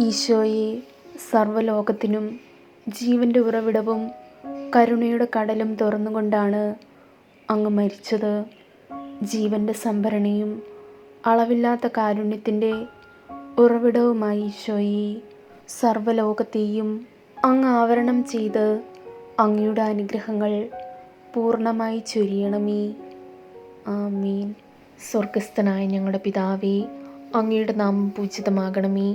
ഈശോയെ സർവലോകത്തിനും ജീവന്റെ ഉറവിടവും കരുണയുടെ കടലും തുറന്നുകൊണ്ടാണ് അങ്ങ് മരിച്ചത്. ജീവന്റെ സംഭരണിയും അളവില്ലാത്ത കാരുണ്യത്തിന്റെ ഉറവിടവുമായി ഈശോയെ സർവലോകത്തെയും അങ്ങ് ആവരണം ചെയ്ത് അങ്ങയുടെ അനുഗ്രഹങ്ങൾ പൂർണമായി ചൊരിയണമേ. ആമീൻ. സ്വർഗസ്ഥനായ ഞങ്ങളുടെ പിതാവേ അങ്ങയുടെ നാമം പൂജിതമാകണമേ.